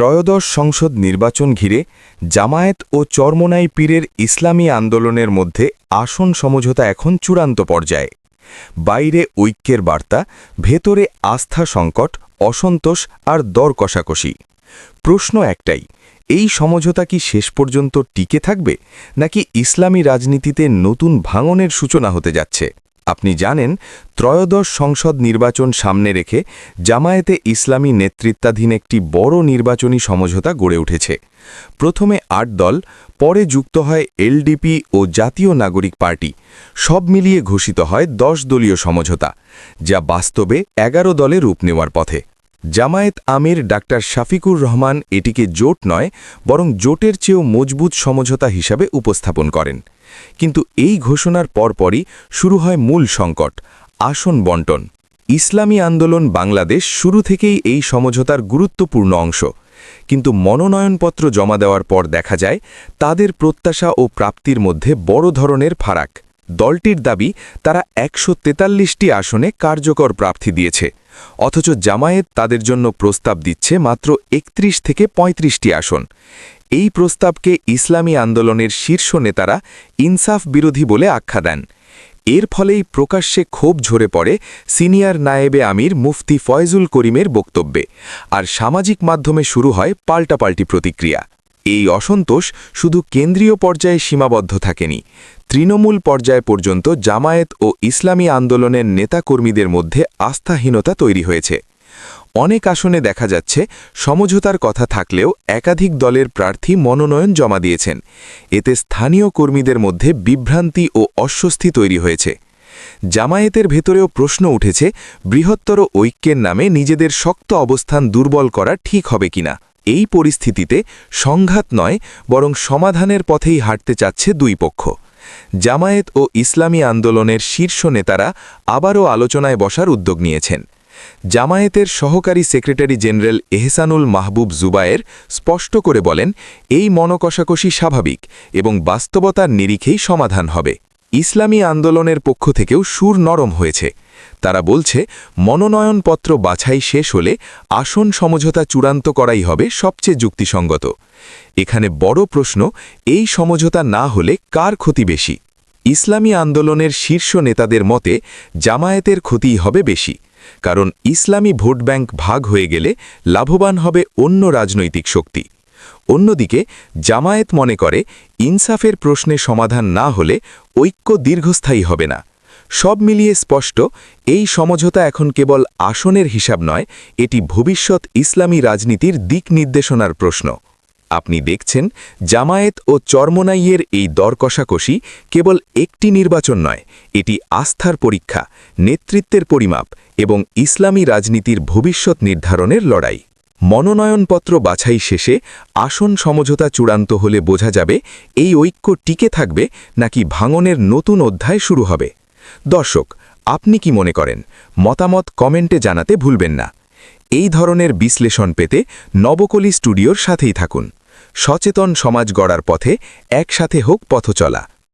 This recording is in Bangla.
ত্রয়োদশ সংসদ নির্বাচন ঘিরে জামায়াত ও চরমোনাই পীরের ইসলামী আন্দোলনের মধ্যে আসন সমঝোতা এখন চূড়ান্ত পর্যায়ে। বাইরে ঐক্যের বার্তা, ভেতরে আস্থা সংকট, অসন্তোষ আর দর কষাকষি। প্রশ্ন একটাই, এই সমঝোতা কি শেষ পর্যন্ত টিকে থাকবে, নাকি ইসলামী রাজনীতিতে নতুন ভাঙনের সূচনা হতে যাচ্ছে? আপনি জানেন, ত্রয়োদশ সংসদ নির্বাচন সামনে রেখে জামায়াতে ইসলামী নেতৃত্বাধীন একটি বড় নির্বাচনী সমঝোতা গড়ে উঠেছে। প্রথমে আট দল, পরে যুক্ত হয় এলডিপি ও জাতীয় নাগরিক পার্টি। সব মিলিয়ে ঘোষিত হয় দশ দলীয় সমঝোতা, যা বাস্তবে এগারো দলে রূপ নেওয়ার পথে। জামায়াত আমির ডাক্তার শাফিকুর রহমান এটিকে জোট নয়, বরং জোটের চেয়েও মজবুত সমঝোতা হিসাবে উপস্থাপন করেন। কিন্তু এই ঘোষণার পরপরই শুরু হয় মূল সংকট, আসন বন্টন। ইসলামী আন্দোলন বাংলাদেশ শুরু থেকেই এই সমঝোতার গুরুত্বপূর্ণ অংশ। কিন্তু মনোনয়নপত্র জমা দেওয়ার পর দেখা যায়, তাদের প্রত্যাশা ও প্রাপ্তির মধ্যে বড় ধরনের ফারাক। দলটির দাবি, তারা একশো আসনে কার্যকর প্রার্থী দিয়েছে। অথচ জামায়েত তাদের জন্য প্রস্তাব দিচ্ছে মাত্র একত্রিশ থেকে ৩৫টি আসন। এই প্রস্তাবকে ইসলামী আন্দোলনের শীর্ষ নেতারা ইনসাফ বিরোধী বলে আখ্যা দেন। এর ফলেই প্রকাশ্যে ক্ষোভ ঝরে পড়ে সিনিয়র নায়েবে আমির মুফতি ফয়জুল করিমের বক্তব্যে। আর সামাজিক মাধ্যমে শুরু হয় পাল্টাপাল্টি প্রতিক্রিয়া। এই অসন্তোষ শুধু কেন্দ্রীয় পর্যায়ে সীমাবদ্ধ থাকেনি। তৃণমূল পর্যায় পর্যন্ত জামায়াত ও ইসলামী আন্দোলনের নেতাকর্মীদের মধ্যে আস্থাহীনতা তৈরি হয়েছে। অনেক আসনে দেখা যাচ্ছে, সমঝোতার কথা থাকলেও একাধিক দলের প্রার্থী মনোনয়ন জমা দিয়েছেন। এতে স্থানীয় কর্মীদের মধ্যে বিভ্রান্তি ও অস্বস্তি তৈরি হয়েছে। জামায়াতের ভেতরেও প্রশ্ন উঠেছে, বৃহত্তর ঐক্যের নামে নিজেদের শক্ত অবস্থান দুর্বল করা ঠিক হবে কিনা। এই পরিস্থিতিতে সংঘাত নয়, বরং সমাধানের পথেই হাঁটতে চাচ্ছে দুই পক্ষ। জামায়াত ও ইসলামী আন্দোলনের শীর্ষ নেতারা আবারও আলোচনায় বসার উদ্যোগ নিয়েছেন। জামায়াতের সহকারী সেক্রেটারি জেনারেল এহসানুল মাহবুব জুবায়ের স্পষ্ট করে বলেন, এই মনকষাকষি স্বাভাবিক এবং বাস্তবতার নিরিখেই সমাধান হবে। ইসলামী আন্দোলনের পক্ষ থেকেও সুর নরম হয়েছে। তারা বলছে, মনোনয়নপত্র বাছাই শেষ হলে আসন সমঝোতা চূড়ান্ত করাই হবে সবচেয়ে যুক্তিসঙ্গত। এখানে বড় প্রশ্ন, এই সমঝোতা না হলে কার ক্ষতি বেশি? ইসলামী আন্দোলনের শীর্ষ নেতাদের মতে, জামায়াতের ক্ষতিই হবে বেশি, কারণ ইসলামী ভোট ব্যাংক ভাগ হয়ে গেলে লাভবান হবে অন্য রাজনৈতিক শক্তি। অন্যদিকে, জামায়াত মনে করে, ইনসাফের প্রশ্নে সমাধান না হলে ঐক্য দীর্ঘস্থায়ী হবে না। সব মিলিয়ে স্পষ্ট, এই সমঝোতা এখন কেবল আসনের হিসাব নয়, এটি ভবিষ্যৎ ইসলামী রাজনীতির দিক নির্দেশনার প্রশ্ন। আপনি দেখছেন, জামায়েত ও চরমনাইয়ের এই দরকষাকষি কেবল একটি নির্বাচন নয়, এটি আস্থার পরীক্ষা, নেতৃত্বের পরিমাপ এবং ইসলামী রাজনীতির ভবিষ্যৎ নির্ধারণের লড়াই। মনোনয়নপত্র বাছাই শেষে আসন সমঝোতা চূড়ান্ত হলে বোঝা যাবে, এই ঐক্য টিকে থাকবে নাকি ভাঙনের নতুন অধ্যায় শুরু হবে। দর্শক, আপনি কি মনে করেন? মতামত কমেন্টে জানাতে ভুলবেন না। এই ধরনের বিশ্লেষণ পেতে নবকলি স্টুডিওর সাথেই থাকুন। সচেতন সমাজ গড়ার পথে একসাথে হোক পথচলা।